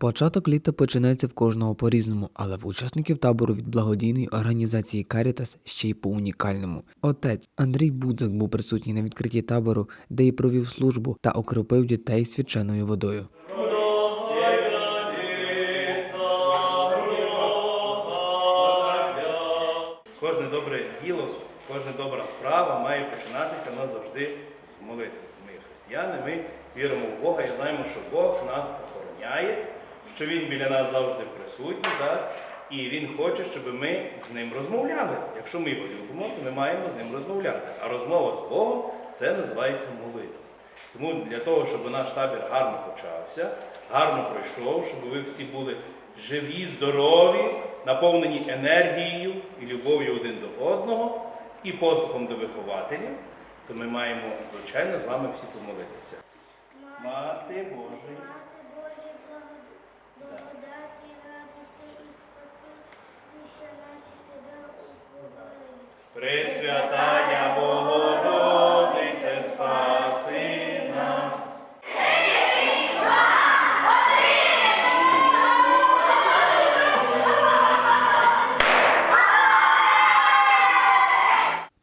Початок літа починається в кожного по-різному, але в учасників табору від благодійної організації Карітас ще й по-унікальному. Отець Андрій Будзак був присутній на відкритті табору, де й провів службу та окропив дітей свяченою водою. Кожне добре діло, кожна добра справа має починатися назавжди з молитви. Ми християни, ми віримо в Бога і знаємо, що Бог нас охороняє, що Він біля нас завжди присутній, так? і Він хоче, щоб ми з ним розмовляли. Якщо ми його любимо, то ми маємо з ним розмовляти. А розмова з Богом це називається молитва. Тому для того, щоб наш табір гарно почався, гарно пройшов, щоб ви всі були живі, здорові, наповнені енергією і любов'ю один до одного, і послухом до вихователів, то ми маємо, звичайно, з вами всі помолитися. Мати Божа. Благодаті, радуйся і спаси, душі наші тебе уповають. Пресвятая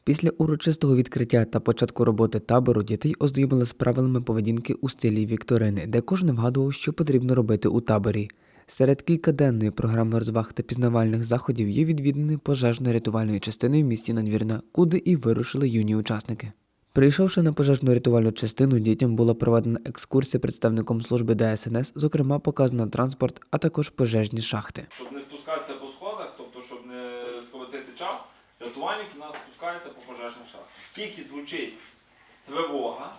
Після урочистого відкриття та початку роботи табору дітей ознайомили з правилами поведінки у стилі вікторини, де кожен вгадував, що потрібно робити у таборі. Серед кількаденної програми розваг та пізнавальних заходів є відвідини пожежно-рятувальної частини в місті Надвірна, куди і вирушили юні учасники. Прийшовши на пожежну рятувальну частину, дітям була проведена екскурсія представником служби ДСНС, зокрема показано транспорт, а також пожежні шахти. щоб не спускатися по сходах, тобто щоб не скоротити час, рятувальник у нас спускається по пожежних шахтах. Тільки звучить тривога.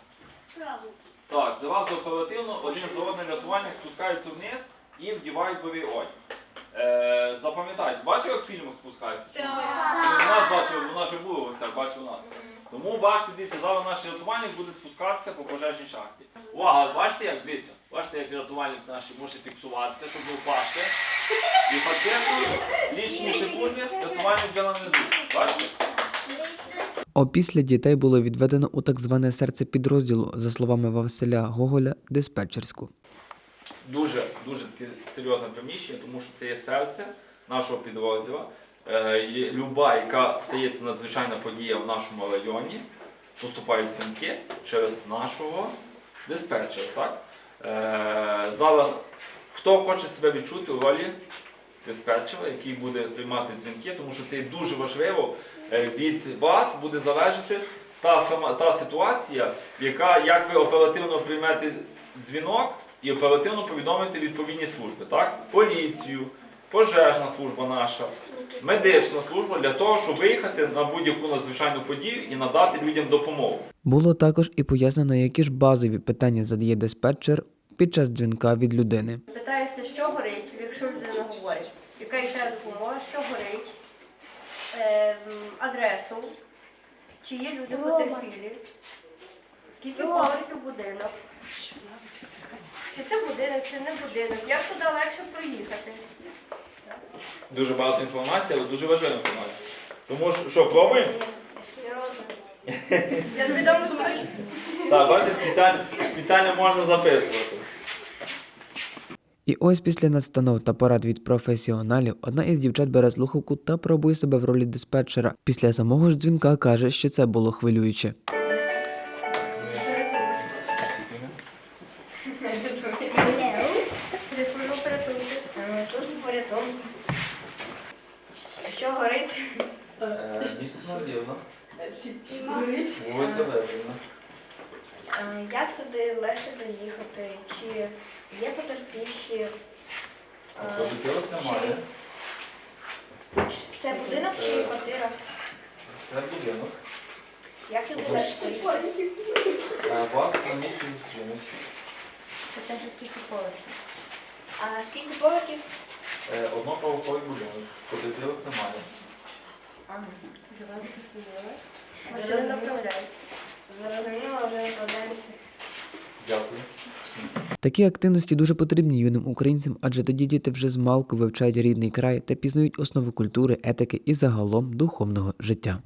Сразу. Так, зразу оперативно один за одним рятувальник спускається вниз і вдівають бойовий одяг. Е, запам'ятайте, бачив, як в фільмах спускаються? Чи ні? Ну, нас бачив, у нас же було ось так, бачив нас. Тому бачите, дивіться, зараз наш рятувальник буде спускатися по пожежній шахті. Увага, бачите, як дивіться, бачите, як рятувальник наш може фіксуватися, щоб не впасти. І фактично лічні секунди рятувальник вже на низу. Бачите? Опісля дітей було відведено у так зване серце підрозділу, за словами Василя Гоголя, диспетчерську. дуже дуже таке серйозне приміщення, тому що це є серце нашого підрозділу. Е, Люба, яка стається надзвичайна подія в нашому районі, поступають дзвінки через нашого диспетчера. Так? Е, зараз хто хоче себе відчути у ролі диспетчера, який буде приймати дзвінки, тому що це дуже важливо. Е, Від вас буде залежати та сама та ситуація, яка як ви оперативно приймете дзвінок і оперативно повідомите відповідні служби, так? Поліцію, пожежна служба наша, медична служба для того, щоб виїхати на будь-яку надзвичайну подію і надати людям допомогу. Було також і пояснено, які ж базові питання задає диспетчер під час дзвінка від людини. Питаєшся, що горить, якщо людина говорить, яка йде допомога, що горить, ем, адресу, чи є люди потерпілі, скільки поверхів будинок, чи це будинок, чи не будинок, як туди легше проїхати. Дуже багато інформації, але дуже важлива інформація. Тому що, що пробуємо? Я тобі дам листочок. Так, бачите, спеціально, спеціально можна записувати. І ось після настанов та порад від професіоналів одна із дівчат бере слухавку та пробує себе в ролі диспетчера. Після самого ж дзвінка каже, що це було хвилююче. Служба порятунку? Що горить? Місто Надівно. Вулиця Левина. Е, Як туди легше доїхати? Чи є потерпівші? Потерпілих немає. Це будинок чи квартира? Це будинок. Як туди легше доїхати? А Вас на місці зустрінуть. Це вже скільки поверхів? А скільки поверхів? Е, Одноповерховий будинок. Потерпілих немає. Такі активності дуже потрібні юним українцям, адже тоді діти вже з малку вивчають рідний край та пізнають основи культури, етики і загалом духовного життя.